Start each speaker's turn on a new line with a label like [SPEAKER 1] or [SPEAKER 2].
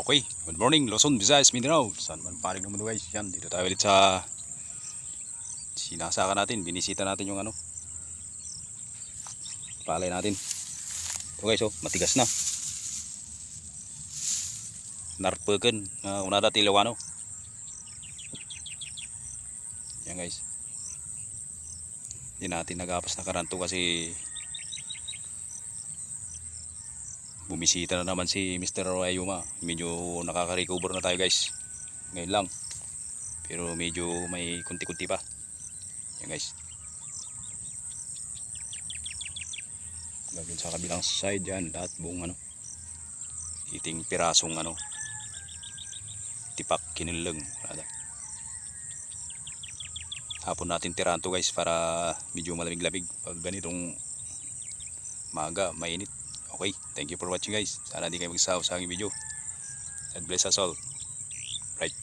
[SPEAKER 1] Okay, good morning Luzon, Visayas, Mindanao. Saan man paring naman guys. Yan, dito tayo ulit sa sinasaka natin. Binisita natin yung ano. Palay natin. Ito guys, oh, matigas na. Narpeken, uh, unada tilawano. Yan guys. Hindi natin nagapas na karanto kasi bumisita na naman si Mr. Ayuma. Medyo nakaka-recover na tayo guys. Ngayon lang. Pero medyo may kunti-kunti pa. Yan guys. Gagawin sa kabilang side yan. Lahat buong ano. Iting pirasong ano. Tipak kinilang. Rada. Hapon natin tirahan to guys para medyo malamig-lamig. Pag ganitong maga, mainit. Okay, thank you for watching guys. Sana di kayo magsasawa sa aking video. God bless us all. Right.